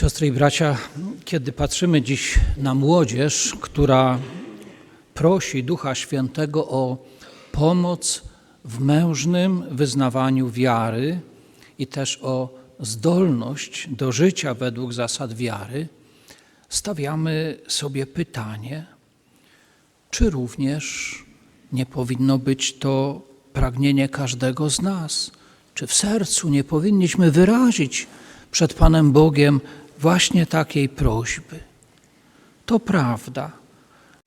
Siostry i bracia, kiedy patrzymy dziś na młodzież, która prosi Ducha Świętego o pomoc w mężnym wyznawaniu wiary i też o zdolność do życia według zasad wiary, stawiamy sobie pytanie, czy również nie powinno być to pragnienie każdego z nas, czy w sercu nie powinniśmy wyrazić przed Panem Bogiem właśnie takiej prośby. To prawda,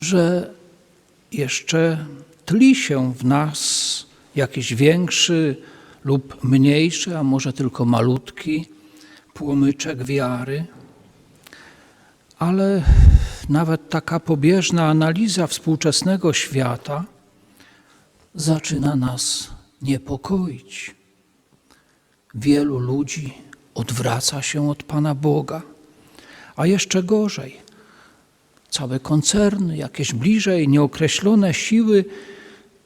że jeszcze tli się w nas jakiś większy lub mniejszy, a może tylko malutki płomyczek wiary, ale nawet taka pobieżna analiza współczesnego świata zaczyna nas niepokoić. Wielu ludzi odwraca się od Pana Boga, a jeszcze gorzej, całe koncerny, jakieś bliżej nieokreślone siły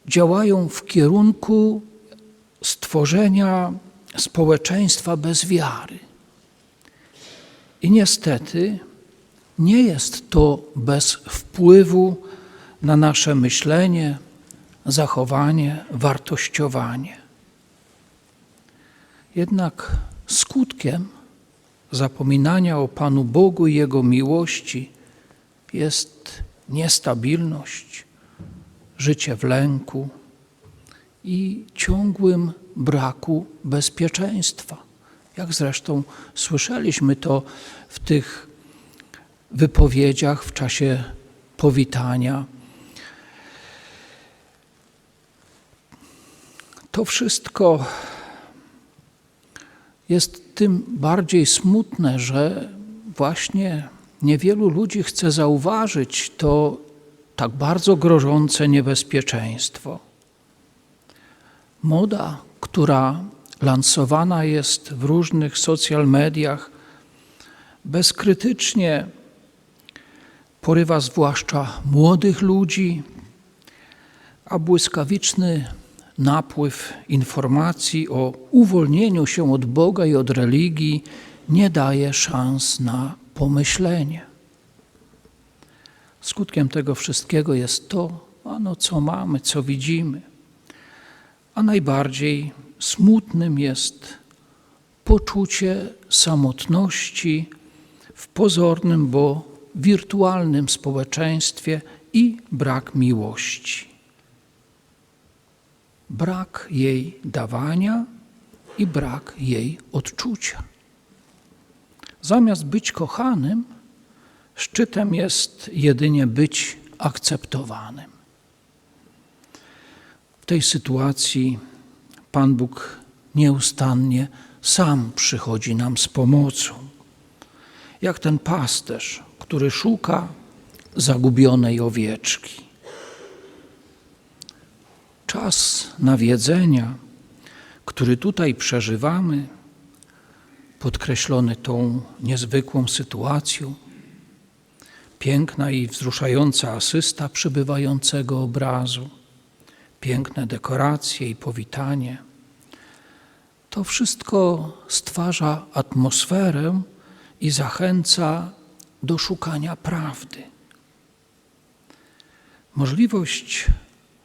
działają w kierunku stworzenia społeczeństwa bez wiary. I niestety nie jest to bez wpływu na nasze myślenie, zachowanie, wartościowanie. Jednak skutkiem zapominania o Panu Bogu i Jego miłości jest niestabilność, życie w lęku i ciągłym braku bezpieczeństwa. Jak zresztą słyszeliśmy to w tych wypowiedziach w czasie powitania. To wszystko jest tym bardziej smutne, że właśnie niewielu ludzi chce zauważyć to tak bardzo grożące niebezpieczeństwo. Moda, która lansowana jest w różnych social mediach, bezkrytycznie porywa zwłaszcza młodych ludzi, a błyskawiczny napływ informacji o uwolnieniu się od Boga i od religii nie daje szans na pomyślenie. Skutkiem tego wszystkiego jest to, ano co mamy, co widzimy. A najbardziej smutnym jest poczucie samotności w pozornym, bo wirtualnym społeczeństwie i brak miłości brak jej dawania i brak jej odczucia. Zamiast być kochanym, szczytem jest jedynie być akceptowanym. W tej sytuacji Pan Bóg nieustannie sam przychodzi nam z pomocą, jak ten pasterz, który szuka zagubionej owieczki czas nawiedzenia, który tutaj przeżywamy, podkreślony tą niezwykłą sytuacją, piękna i wzruszająca asysta przybywającego obrazu, piękne dekoracje i powitanie. To wszystko stwarza atmosferę i zachęca do szukania prawdy. Możliwość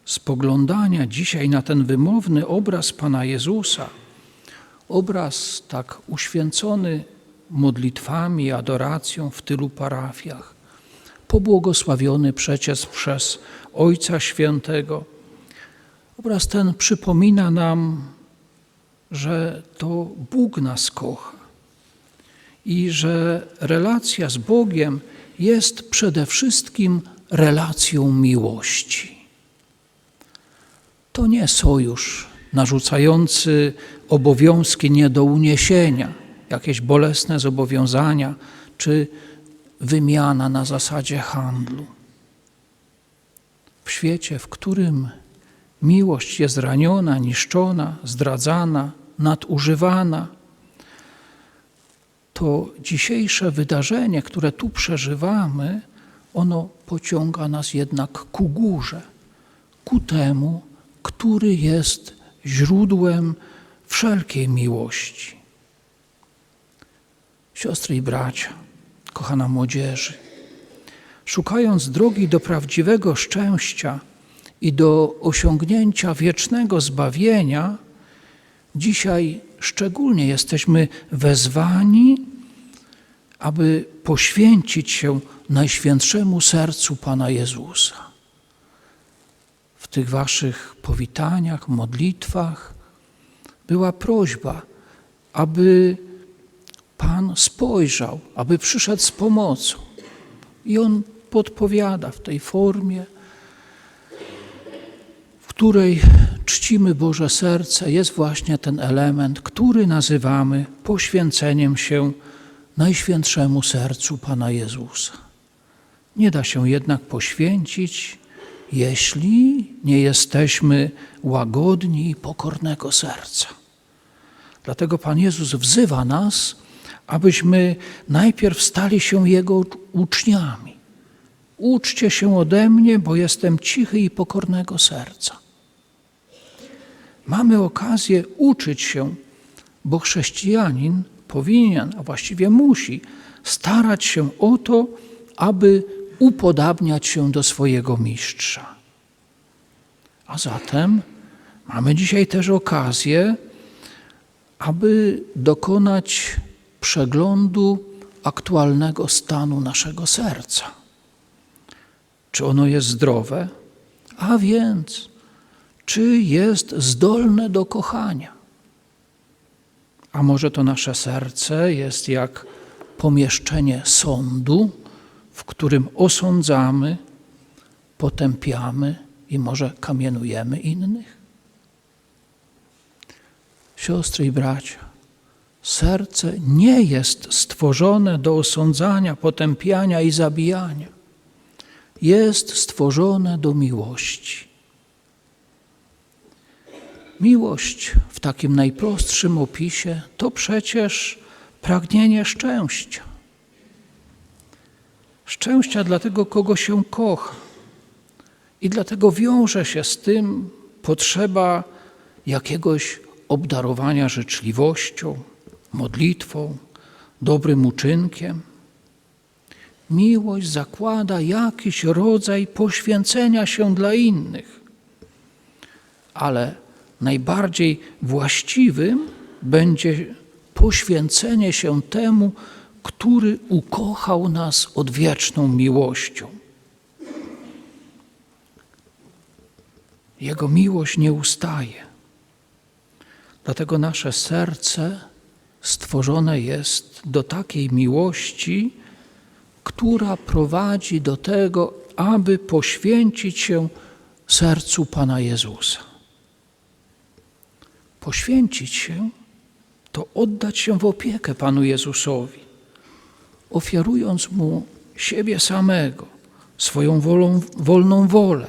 spoglądania dzisiaj na ten wymowny obraz Pana Jezusa, obraz tak uświęcony modlitwami, adoracją w tylu parafiach, pobłogosławiony przecież przez Ojca Świętego. Obraz ten przypomina nam, że to Bóg nas kocha i że relacja z Bogiem jest przede wszystkim relacją miłości. To nie sojusz narzucający obowiązki nie do uniesienia, jakieś bolesne zobowiązania czy wymiana na zasadzie handlu. W świecie, w którym miłość jest raniona, niszczona, zdradzana, nadużywana, to dzisiejsze wydarzenie, które tu przeżywamy, ono pociąga nas jednak ku górze, ku temu, który jest źródłem wszelkiej miłości. Siostry i bracia, kochana młodzieży, szukając drogi do prawdziwego szczęścia i do osiągnięcia wiecznego zbawienia, dzisiaj szczególnie jesteśmy wezwani, aby poświęcić się Najświętszemu Sercu Pana Jezusa. Tych waszych powitaniach, modlitwach była prośba, aby Pan spojrzał, aby przyszedł z pomocą. I On podpowiada w tej formie, w której czcimy Boże Serce, jest właśnie ten element, który nazywamy poświęceniem się Najświętszemu Sercu Pana Jezusa. Nie da się jednak poświęcić, jeśli nie jesteśmy łagodni i pokornego serca. Dlatego Pan Jezus wzywa nas, abyśmy najpierw stali się Jego uczniami. Uczcie się ode mnie, bo jestem cichy i pokornego serca. Mamy okazję uczyć się, bo chrześcijanin powinien, a właściwie musi, starać się o to, aby upodabniać się do swojego mistrza. A zatem mamy dzisiaj też okazję, aby dokonać przeglądu aktualnego stanu naszego serca. Czy ono jest zdrowe? A więc, czy jest zdolne do kochania? A może to nasze serce jest jak pomieszczenie sądu, w którym osądzamy, potępiamy i może kamienujemy innych? Siostry i bracia, serce nie jest stworzone do osądzania, potępiania i zabijania. Jest stworzone do miłości. Miłość w takim najprostszym opisie to przecież pragnienie szczęścia. Szczęścia dla tego, kogo się kocha. I dlatego wiąże się z tym potrzeba jakiegoś obdarowania życzliwością, modlitwą, dobrym uczynkiem. Miłość zakłada jakiś rodzaj poświęcenia się dla innych, ale najbardziej właściwym będzie poświęcenie się temu, który ukochał nas odwieczną miłością. Jego miłość nie ustaje. Dlatego nasze serce stworzone jest do takiej miłości, która prowadzi do tego, aby poświęcić się sercu Pana Jezusa. Poświęcić się to oddać się w opiekę Panu Jezusowi, ofiarując Mu siebie samego, swoją wolą, wolną wolę,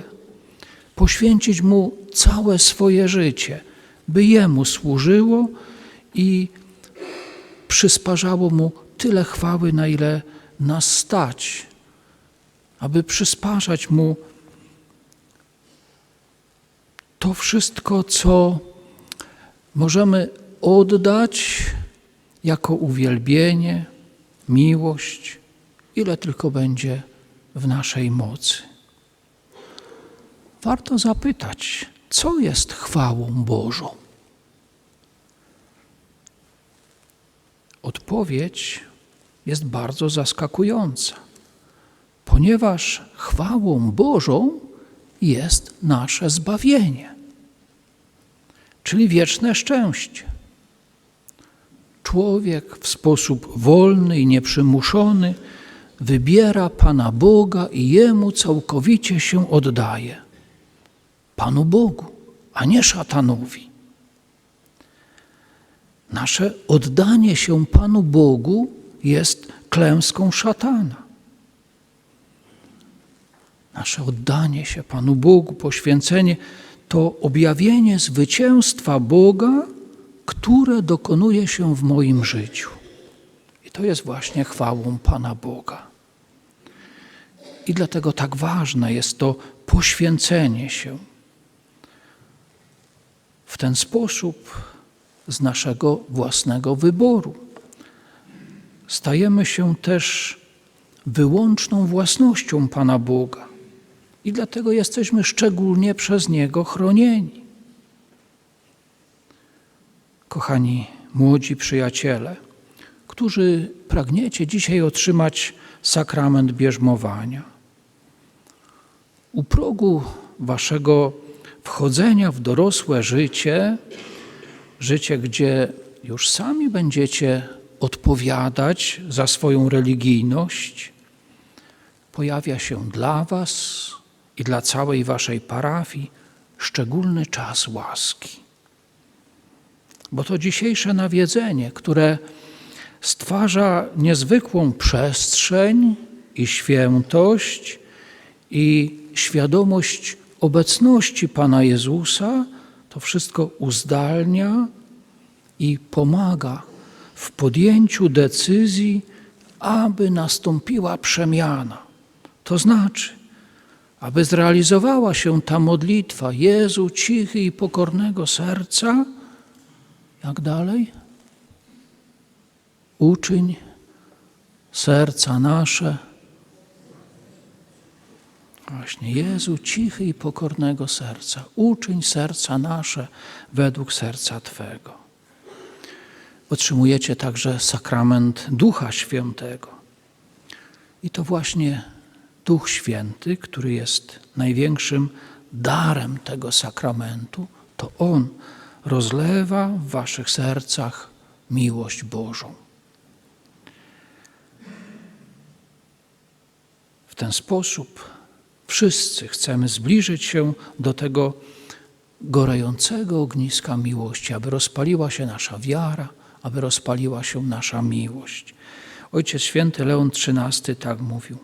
poświęcić Mu całe swoje życie, by Jemu służyło i przysparzało Mu tyle chwały, na ile nas stać, aby przysparzać Mu to wszystko, co możemy oddać jako uwielbienie, miłość, ile tylko będzie w naszej mocy. Warto zapytać, co jest chwałą Bożą? Odpowiedź jest bardzo zaskakująca, ponieważ chwałą Bożą jest nasze zbawienie, czyli wieczne szczęście. Człowiek w sposób wolny i nieprzymuszony wybiera Pana Boga i Jemu całkowicie się oddaje. Panu Bogu, a nie szatanowi. Nasze oddanie się Panu Bogu jest klęską szatana. Nasze oddanie się Panu Bogu, poświęcenie to objawienie zwycięstwa Boga, które dokonuje się w moim życiu. I to jest właśnie chwałą Pana Boga. I dlatego tak ważne jest to poświęcenie się. W ten sposób z naszego własnego wyboru. stajemy się też wyłączną własnością Pana Boga i dlatego jesteśmy szczególnie przez Niego chronieni. Kochani młodzi przyjaciele, którzy pragniecie dzisiaj otrzymać sakrament bierzmowania, u progu waszego wchodzenia w dorosłe życie, życie, gdzie już sami będziecie odpowiadać za swoją religijność, pojawia się dla Was i dla całej Waszej parafii szczególny czas łaski. Bo to dzisiejsze nawiedzenie, które stwarza niezwykłą przestrzeń i świętość i świadomość obecności Pana Jezusa, to wszystko uzdalnia i pomaga w podjęciu decyzji, aby nastąpiła przemiana. To znaczy, aby zrealizowała się ta modlitwa Jezu cichy i pokornego serca, jak dalej? Uczyń serca nasze. Właśnie, Jezu cichy i pokornego serca. Uczyń serca nasze według serca Twego. Otrzymujecie także sakrament Ducha Świętego. I to właśnie Duch Święty, który jest największym darem tego sakramentu, to On rozlewa w waszych sercach miłość Bożą. W ten sposób wszyscy chcemy zbliżyć się do tego gorącego ogniska miłości, aby rozpaliła się nasza wiara, aby rozpaliła się nasza miłość. Ojciec święty Leon XIII tak mówił.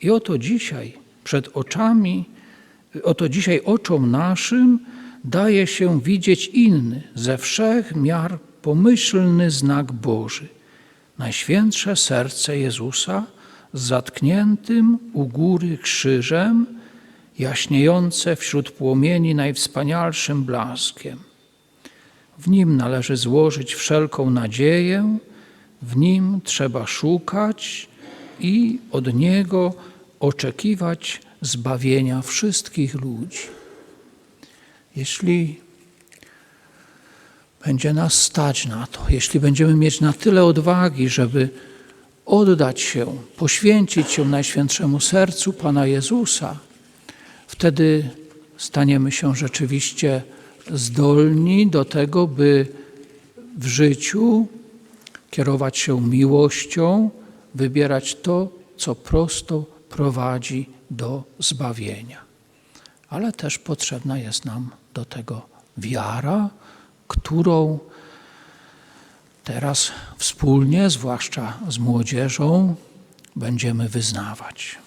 I oto dzisiaj przed oczami, oto dzisiaj oczom naszym daje się widzieć inny, ze wszech miar pomyślny znak Boży. Najświętsze serce Jezusa z zatkniętym u góry krzyżem, jaśniejące wśród płomieni najwspanialszym blaskiem. W nim należy złożyć wszelką nadzieję, w nim trzeba szukać i od niego oczekiwać zbawienia wszystkich ludzi. Jeśli będzie nas stać na to, jeśli będziemy mieć na tyle odwagi, żeby oddać się, poświęcić się Najświętszemu Sercu Pana Jezusa, wtedy staniemy się rzeczywiście zdolni do tego, by w życiu kierować się miłością, wybierać to, co prosto prowadzi do zbawienia. Ale też potrzebna jest nam do tego wiara, którą teraz wspólnie, zwłaszcza z młodzieżą, będziemy wyznawać.